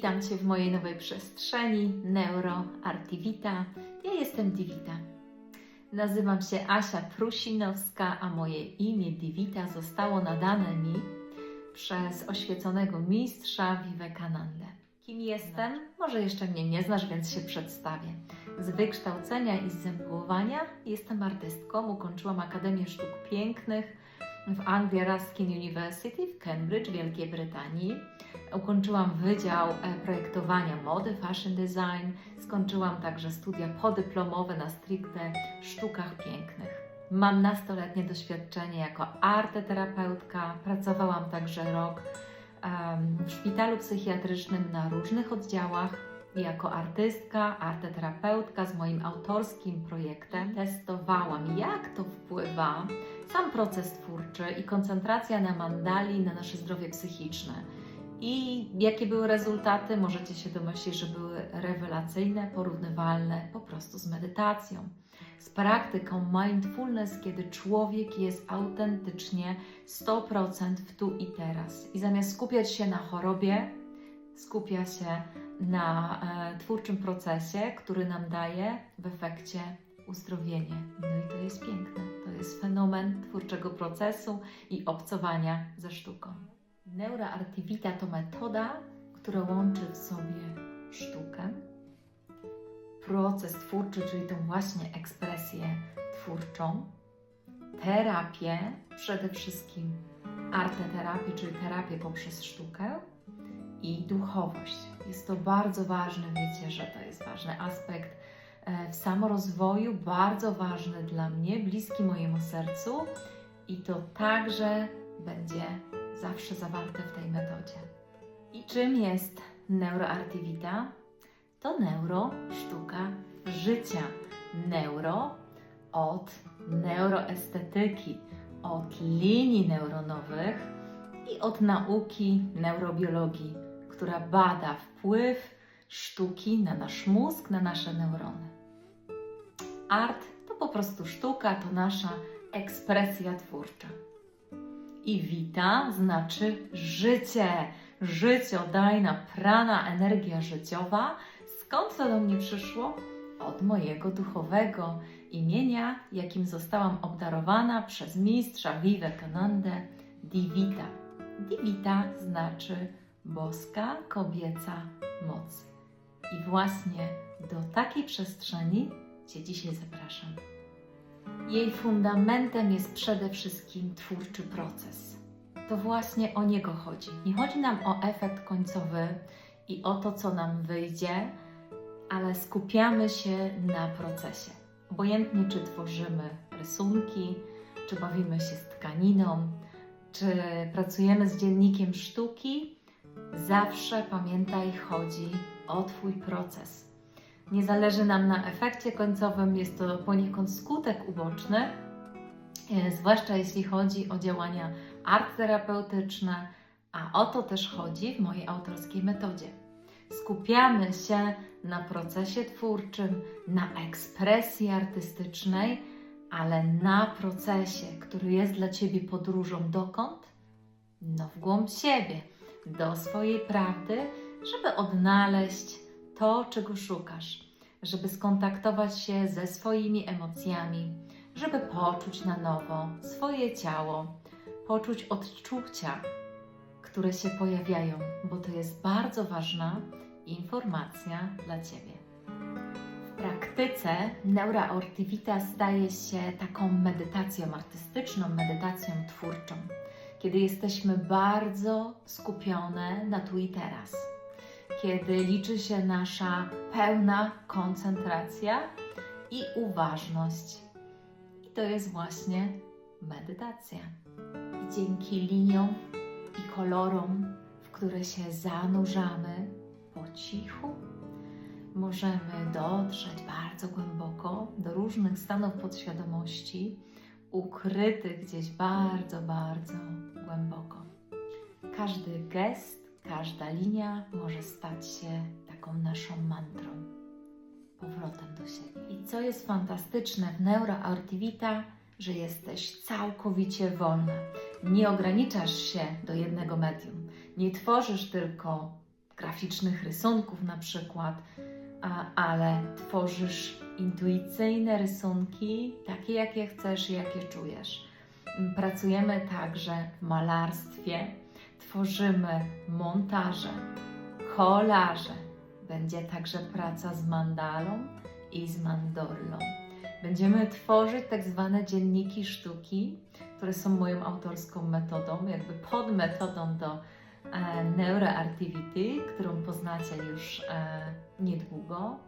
Witam Cię w mojej nowej przestrzeni Neuro Artivita. Ja jestem Divita. Nazywam się Asia Prusinowska, a moje imię Divita zostało nadane mi przez oświeconego mistrza Vivekananda. Kim jestem? Może jeszcze mnie nie znasz, więc się przedstawię. Z wykształcenia i z jestem artystką. Ukończyłam Akademię Sztuk Pięknych w Anglia Ruskin University w Cambridge, Wielkiej Brytanii. Ukończyłam Wydział e, Projektowania Mody, Fashion Design. Skończyłam także studia podyplomowe na stricte sztukach pięknych. Mam nastoletnie doświadczenie jako arteterapeutka. Pracowałam także rok w szpitalu psychiatrycznym na różnych oddziałach. Jako artystka, arteterapeutka z moim autorskim projektem testowałam, jak to wpływa sam proces twórczy i koncentracja na mandali na nasze zdrowie psychiczne. I jakie były rezultaty? Możecie się domyślić, że były rewelacyjne, porównywalne po prostu z medytacją, z praktyką mindfulness, kiedy człowiek jest autentycznie 100% w tu i teraz. I zamiast skupiać się na chorobie, skupia się na e, twórczym procesie, który nam daje w efekcie uzdrowienie. No i to jest piękne. To jest fenomen twórczego procesu i obcowania ze sztuką. Neuroartivita to metoda, która łączy w sobie sztukę, proces twórczy, czyli tą właśnie ekspresję twórczą, terapię, przede wszystkim arteterapię, czyli terapię poprzez sztukę i duchowość. Jest to bardzo ważne, wiecie, że to jest ważny aspekt e, w samorozwoju, bardzo ważny dla mnie, bliski mojemu sercu i to także będzie zawsze zawarte w tej metodzie. I czym jest neuroartivita? To neuro, sztuka życia. Neuro od neuroestetyki, od linii neuronowych i od nauki neurobiologii, która bada wpływ sztuki na nasz mózg, na nasze neurony. Art to po prostu sztuka, to nasza ekspresja twórcza. I wita znaczy życie, życiodajna, prana, energia życiowa. Skąd to do mnie przyszło? Od mojego duchowego imienia, jakim zostałam obdarowana przez mistrza Vivekanandę Divita. Divita znaczy boska, kobieca moc. I właśnie do takiej przestrzeni Cię dzisiaj zapraszam. Jej fundamentem jest przede wszystkim twórczy proces. To właśnie o niego chodzi. Nie chodzi nam o efekt końcowy i o to, co nam wyjdzie, ale skupiamy się na procesie. Obojętnie, czy tworzymy rysunki, czy bawimy się z tkaniną, czy pracujemy z dziennikiem sztuki, zawsze pamiętaj, chodzi o Twój proces. Nie zależy nam na efekcie końcowym, jest to poniekąd skutek uboczny, e, zwłaszcza jeśli chodzi o działania art terapeutyczne, a o to też chodzi w mojej autorskiej metodzie. Skupiamy się na procesie twórczym, na ekspresji artystycznej, ale na procesie, który jest dla Ciebie podróżą dokąd? No w głąb siebie, do swojej prawdy, żeby odnaleźć to, czego szukasz, żeby skontaktować się ze swoimi emocjami, żeby poczuć na nowo swoje ciało, poczuć odczucia, które się pojawiają, bo to jest bardzo ważna informacja dla Ciebie. W praktyce Neuraortivita staje się taką medytacją artystyczną, medytacją twórczą, kiedy jesteśmy bardzo skupione na tu i teraz kiedy liczy się nasza pełna koncentracja i uważność. I to jest właśnie medytacja. I dzięki liniom i kolorom, w które się zanurzamy po cichu, możemy dotrzeć bardzo głęboko do różnych stanów podświadomości, ukrytych gdzieś bardzo, bardzo głęboko. Każdy gest Każda linia może stać się taką naszą mantrą, powrotem do siebie. I co jest fantastyczne w Neuroartivita, że jesteś całkowicie wolna. Nie ograniczasz się do jednego medium. Nie tworzysz tylko graficznych rysunków na przykład, a, ale tworzysz intuicyjne rysunki, takie jakie chcesz i jakie czujesz. Pracujemy także w malarstwie, tworzymy montaże, kolaże. Będzie także praca z mandalą i z mandorlą. Będziemy tworzyć tak zwane dzienniki sztuki, które są moją autorską metodą, jakby podmetodą do e, neuroartivity, którą poznacie już e, niedługo.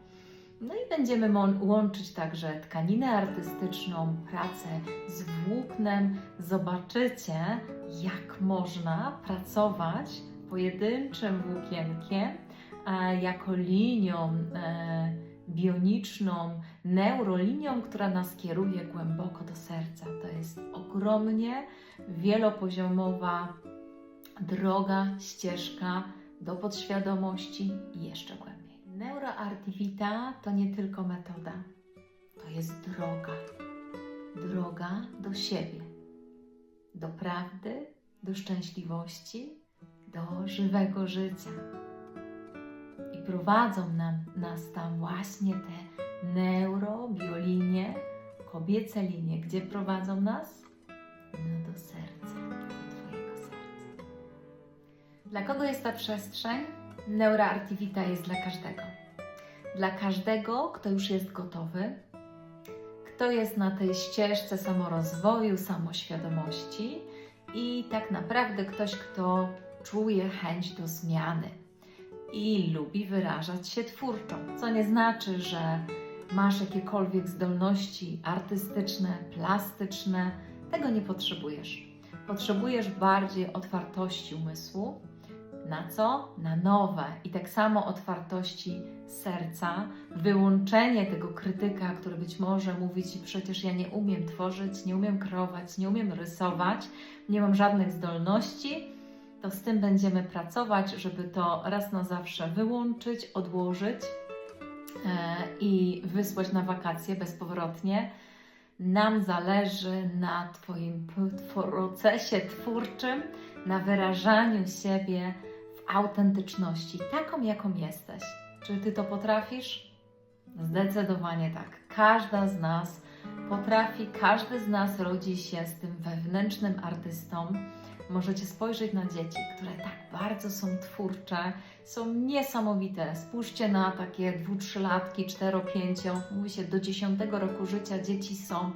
No i będziemy łączyć także tkaninę artystyczną, pracę z włóknem. Zobaczycie, jak można pracować pojedynczym włókienkiem jako linią e, bioniczną, neurolinią, która nas kieruje głęboko do serca. To jest ogromnie wielopoziomowa droga, ścieżka do podświadomości i jeszcze głębiej. Neuroartivita to nie tylko metoda, to jest droga. Droga do siebie, do prawdy, do szczęśliwości, do żywego życia. I prowadzą nam, nas tam właśnie te neurobiolinie, kobiece linie. Gdzie prowadzą nas? No do serca, do Twojego serca. Dla kogo jest ta przestrzeń? Neuroartivita jest dla każdego. Dla każdego, kto już jest gotowy, kto jest na tej ścieżce samorozwoju, samoświadomości i tak naprawdę ktoś, kto czuje chęć do zmiany i lubi wyrażać się twórczo, co nie znaczy, że masz jakiekolwiek zdolności artystyczne, plastyczne, tego nie potrzebujesz. Potrzebujesz bardziej otwartości umysłu. Na co? Na nowe. I tak samo otwartości serca, wyłączenie tego krytyka, który być może mówi ci przecież ja nie umiem tworzyć, nie umiem kreować, nie umiem rysować, nie mam żadnych zdolności, to z tym będziemy pracować, żeby to raz na zawsze wyłączyć, odłożyć e, i wysłać na wakacje bezpowrotnie. Nam zależy na Twoim procesie twórczym, na wyrażaniu siebie autentyczności, taką jaką jesteś. Czy Ty to potrafisz? Zdecydowanie tak. Każda z nas potrafi, każdy z nas rodzi się z tym wewnętrznym artystą. Możecie spojrzeć na dzieci, które tak bardzo są twórcze, są niesamowite. Spójrzcie na takie dwu, trzylatki, cztero, pięcio, mówi się do dziesiątego roku życia dzieci są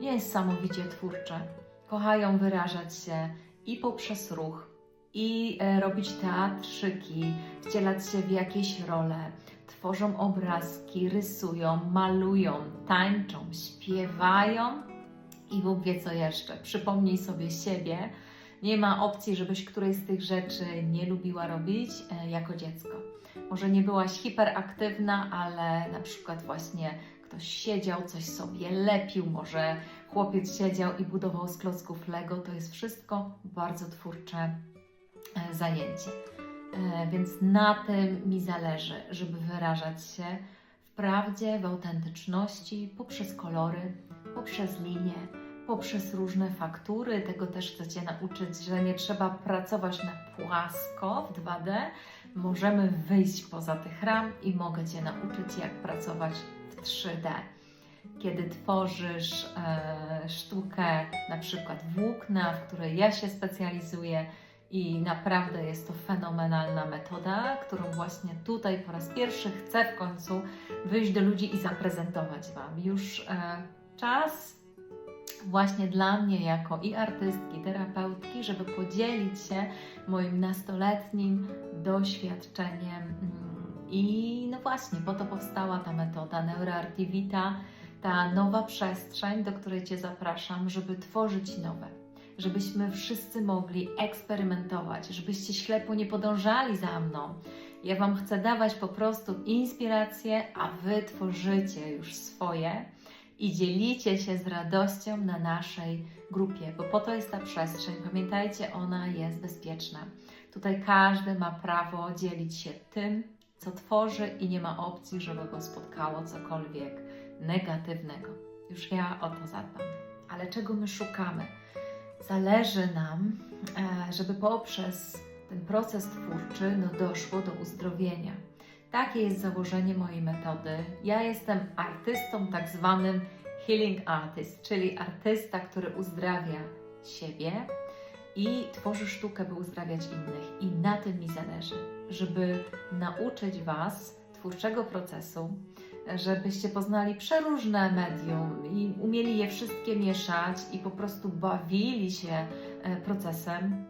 niesamowicie twórcze. Kochają wyrażać się i poprzez ruch, i e, robić teatrzyki, wcielać się w jakieś role, tworzą obrazki, rysują, malują, tańczą, śpiewają i Bóg wie co jeszcze. Przypomnij sobie siebie. Nie ma opcji, żebyś którejś z tych rzeczy nie lubiła robić e, jako dziecko. Może nie byłaś hiperaktywna, ale na przykład właśnie ktoś siedział, coś sobie lepił, może chłopiec siedział i budował z klocków Lego. To jest wszystko bardzo twórcze e, zajęcie. E, Więc na tym mi zależy, żeby wyrażać się w prawdzie, w autentyczności, poprzez kolory, poprzez linie, poprzez różne faktury. Tego też chcę Cię nauczyć, że nie trzeba pracować na płasko w 2D. Możemy wyjść poza tych ram i mogę Cię nauczyć, jak pracować w 3D. Kiedy tworzysz e, sztukę, na przykład włókna, w której ja się specjalizuję, i naprawdę jest to fenomenalna metoda, którą właśnie tutaj po raz pierwszy chcę w końcu wyjść do ludzi i zaprezentować Wam. Już e, czas właśnie dla mnie jako i artystki, terapeutki, żeby podzielić się moim nastoletnim doświadczeniem. Mm, I no właśnie, po to powstała ta metoda Neuroartivita, ta nowa przestrzeń, do której Cię zapraszam, żeby tworzyć nowe żebyśmy wszyscy mogli eksperymentować, żebyście ślepo nie podążali za mną. Ja Wam chcę dawać po prostu inspiracje, a Wy tworzycie już swoje i dzielicie się z radością na naszej grupie, bo po to jest ta przestrzeń. Pamiętajcie, ona jest bezpieczna. Tutaj każdy ma prawo dzielić się tym, co tworzy i nie ma opcji, żeby go spotkało cokolwiek negatywnego. Już ja o to zadbam. Ale czego my szukamy? Zależy nam, e, żeby poprzez ten proces twórczy, no doszło do uzdrowienia. Takie jest założenie mojej metody. Ja jestem artystą, tak zwanym healing artist, czyli artysta, który uzdrawia siebie i tworzy sztukę, by uzdrawiać innych. I na tym mi zależy, żeby nauczyć Was twórczego procesu, żebyście poznali przeróżne medium i umieli je wszystkie mieszać i po prostu bawili się e, procesem.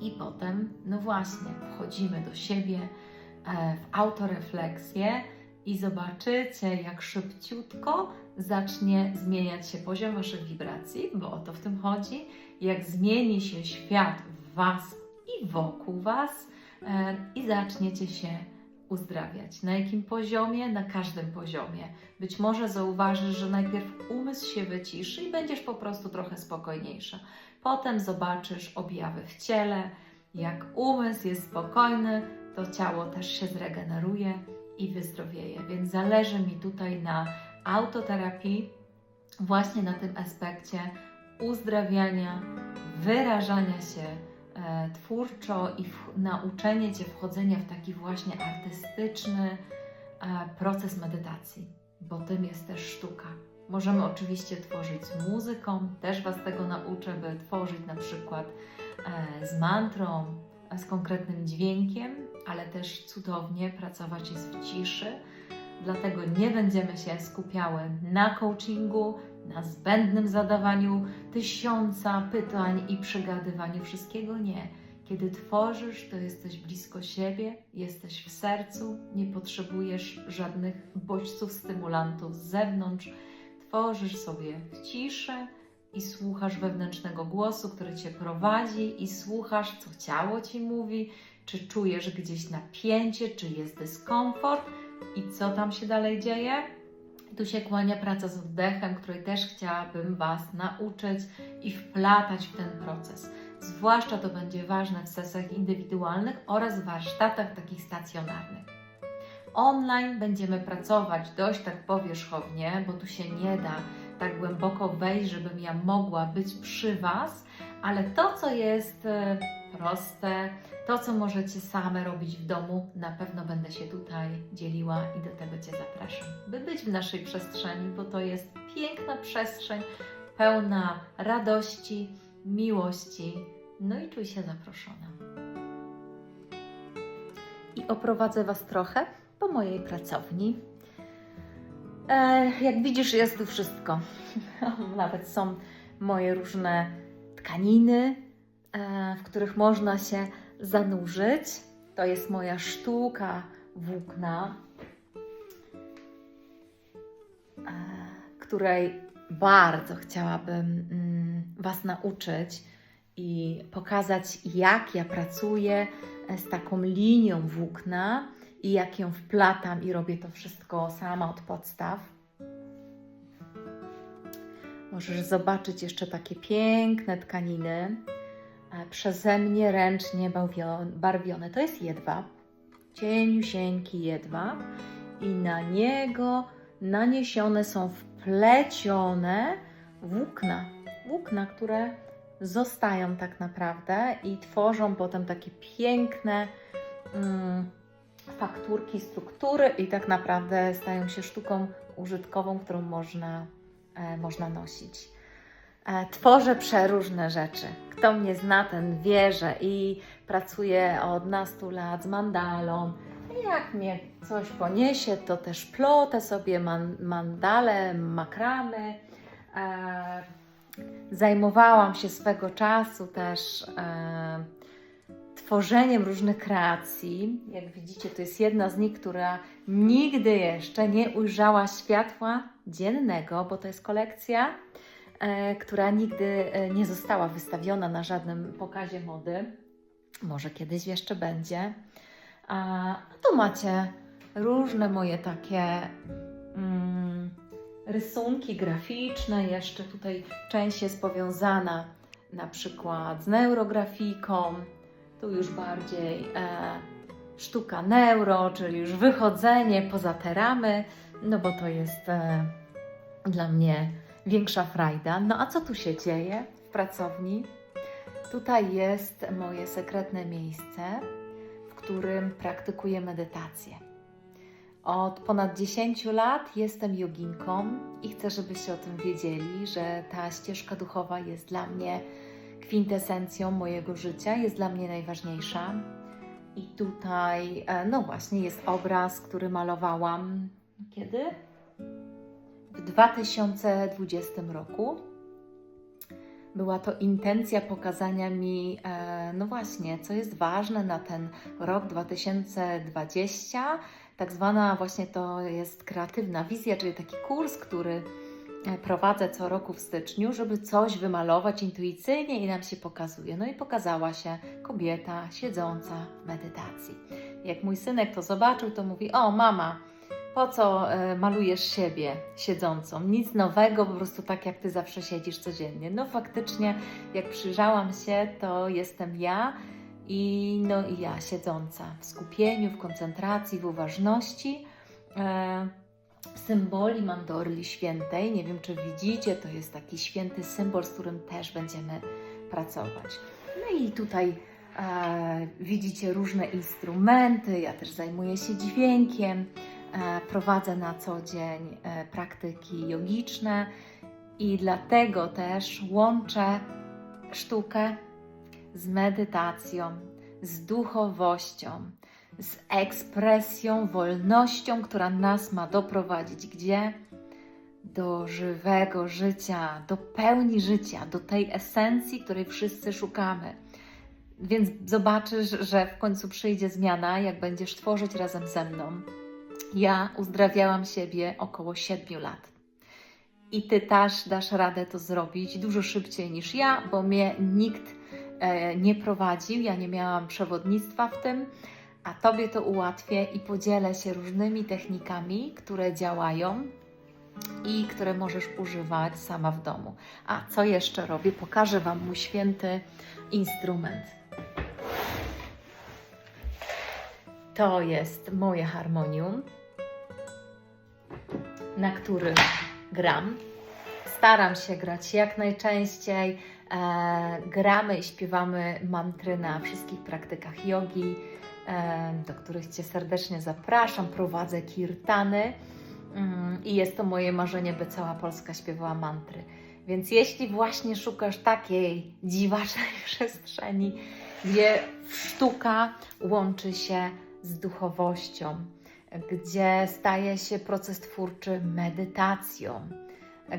I potem, no właśnie, wchodzimy do siebie e, w autorefleksję i zobaczycie, jak szybciutko zacznie zmieniać się poziom Waszych wibracji, bo o to w tym chodzi, jak zmieni się świat w Was i wokół Was e, i zaczniecie się uzdrawiać. Na jakim poziomie? Na każdym poziomie. Być może zauważysz, że najpierw umysł się wyciszy i będziesz po prostu trochę spokojniejsza. Potem zobaczysz objawy w ciele. Jak umysł jest spokojny, to ciało też się zregeneruje i wyzdrowieje. Więc zależy mi tutaj na autoterapii, właśnie na tym aspekcie uzdrawiania, wyrażania się twórczo i w, nauczenie Cię wchodzenia w taki właśnie artystyczny e, proces medytacji, bo tym jest też sztuka. Możemy oczywiście tworzyć z muzyką, też Was tego nauczę, by tworzyć na przykład e, z mantrą, e, z konkretnym dźwiękiem, ale też cudownie pracować jest w ciszy. Dlatego nie będziemy się skupiały na coachingu, na zbędnym zadawaniu tysiąca pytań i przegadywaniu wszystkiego. Nie. Kiedy tworzysz, to jesteś blisko siebie, jesteś w sercu, nie potrzebujesz żadnych bodźców, stymulantów z zewnątrz. Tworzysz sobie w ciszy i słuchasz wewnętrznego głosu, który cię prowadzi, i słuchasz, co ciało ci mówi, czy czujesz gdzieś napięcie, czy jest dyskomfort i co tam się dalej dzieje. Tu się kłania praca z oddechem, której też chciałabym Was nauczyć i wplatać w ten proces. Zwłaszcza to będzie ważne w sesjach indywidualnych oraz warsztatach takich stacjonarnych. Online będziemy pracować dość tak powierzchownie, bo tu się nie da tak głęboko wejść, żebym ja mogła być przy Was, ale to, co jest e, proste, to, co możecie same robić w domu, na pewno będę się tutaj dzieliła i do tego Cię zapraszam, by być w naszej przestrzeni, bo to jest piękna przestrzeń, pełna radości, miłości, no i czuj się zaproszona. I oprowadzę Was trochę po mojej pracowni. E, jak widzisz, jest tu wszystko. Nawet są moje różne tkaniny, e, w których można się zanurzyć. To jest moja sztuka włókna, e, której bardzo chciałabym mm, Was nauczyć i pokazać, jak ja pracuję e, z taką linią włókna i jak ją wplatam i robię to wszystko sama od podstaw. Możesz zobaczyć jeszcze takie piękne tkaniny przeze mnie ręcznie barwio- barwione. To jest jedwab, cieniusieńki jedwab i na niego naniesione są wplecione włókna. Włókna, które zostają tak naprawdę i tworzą potem takie piękne mm, fakturki, struktury i tak naprawdę stają się sztuką użytkową, którą można, e, można nosić. E, tworzę przeróżne rzeczy. Kto mnie zna, ten wie, że i pracuję od nastu lat z mandalą. Jak mnie coś poniesie, to też plotę sobie man, mandale, makramy. E, zajmowałam się swego czasu też e, tworzeniem różnych kreacji. Jak widzicie, to jest jedna z nich, która nigdy jeszcze nie ujrzała światła dziennego, bo to jest kolekcja, która nigdy e, nie została wystawiona na żadnym pokazie mody. Może kiedyś jeszcze będzie. A tu macie różne moje takie mm, rysunki graficzne. Jeszcze tutaj część jest powiązana na przykład z neurografiką. Tu już bardziej e, sztuka neuro, czyli już wychodzenie poza te ramy, no bo to jest e, dla mnie większa frajda. No a co tu się dzieje w pracowni? Tutaj jest moje sekretne miejsce, w którym praktykuję medytację. Od ponad 10 lat jestem joginką i chcę, żebyście o tym wiedzieli, że ta ścieżka duchowa jest dla mnie kwintesencją mojego życia, jest dla mnie najważniejsza. I tutaj, e, no właśnie, jest obraz, który malowałam kiedy? W 2020 roku. Była to intencja pokazania mi, e, no właśnie, co jest ważne na ten rok 2020. Tak zwana właśnie to jest kreatywna wizja, czyli taki kurs, który e, prowadzę co roku w styczniu, żeby coś wymalować intuicyjnie i nam się pokazuje. No i pokazała się kobieta siedząca w medytacji. Jak mój synek to zobaczył, to mówi: O, mama, po co e, malujesz siebie siedzącą? Nic nowego, po prostu tak jak ty zawsze siedzisz codziennie. No faktycznie, jak przyjrzałam się, to jestem ja i no i ja siedząca w skupieniu, w koncentracji, w uważności. E, symboli mam do Orli Świętej. Nie wiem, czy widzicie, to jest taki święty symbol, z którym też będziemy pracować. No i tutaj e, widzicie różne instrumenty. Ja też zajmuję się dźwiękiem. E, prowadzę na co dzień e, praktyki jogiczne i dlatego też łączę sztukę z medytacją, z duchowością, z ekspresją, wolnością, która nas ma doprowadzić gdzie? Do żywego życia, do pełni życia, do tej esencji, której wszyscy szukamy. Więc zobaczysz, że w końcu przyjdzie zmiana, jak będziesz tworzyć razem ze mną ja uzdrawiałam siebie około 7 lat. I ty też dasz radę to zrobić dużo szybciej niż ja, bo mnie nikt e, nie prowadził, ja nie miałam przewodnictwa w tym, a tobie to ułatwię i podzielę się różnymi technikami, które działają i które możesz używać sama w domu. A co jeszcze robię? Pokażę Wam mój święty instrument. To jest moje harmonium na którym gram. Staram się grać jak najczęściej. E, gramy i śpiewamy mantry na wszystkich praktykach jogi, e, do których Cię serdecznie zapraszam. Prowadzę kirtany mm, i jest to moje marzenie, by cała Polska śpiewała mantry. Więc jeśli właśnie szukasz takiej dziwacznej przestrzeni, gdzie sztuka łączy się z duchowością, gdzie staje się proces twórczy medytacją,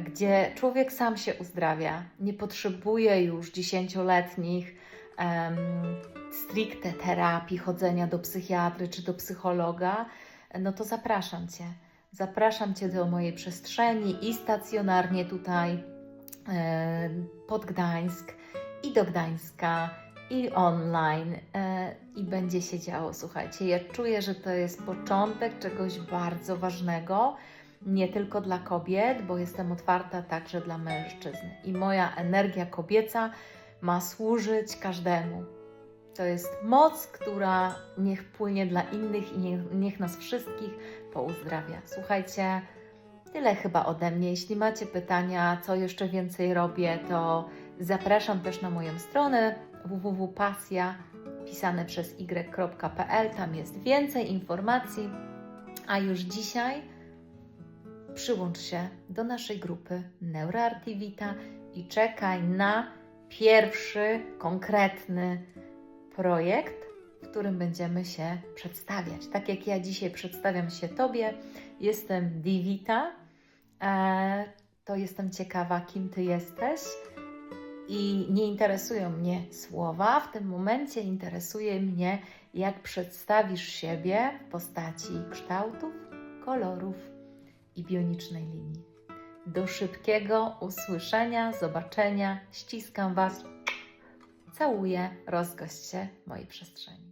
gdzie człowiek sam się uzdrawia, nie potrzebuje już dziesięcioletnich um, stricte terapii, chodzenia do psychiatry czy do psychologa, no to zapraszam Cię. Zapraszam Cię do mojej przestrzeni i stacjonarnie tutaj e, pod Gdańsk i do Gdańska i online e, i będzie się działo. Słuchajcie, ja czuję, że to jest początek czegoś bardzo nie tylko dla kobiet, bo jestem otwarta także dla mężczyzn. I moja energia kobieca ma służyć każdemu. To jest moc, która niech płynie dla innych i niech, niech nas wszystkich pouzdrawia. Słuchajcie, tyle chyba ode mnie. Jeśli macie pytania, co jeszcze więcej robię, to zapraszam też na moją stronę www.pasja pisane przez y.pl. Tam jest więcej informacji. A już dzisiaj przyłącz się do naszej grupy Neuroartivita i czekaj na pierwszy konkretny projekt, w którym będziemy się przedstawiać. Tak jak ja dzisiaj przedstawiam się Tobie, jestem Divita, e, to jestem ciekawa, kim Ty jesteś i nie interesują mnie słowa. W tym momencie interesuje mnie, jak przedstawisz siebie w postaci kształtów, kolorów i bionicznej linii. Do szybkiego usłyszenia, zobaczenia. Ściskam Was. Całuję, rozgość się mojej przestrzeni.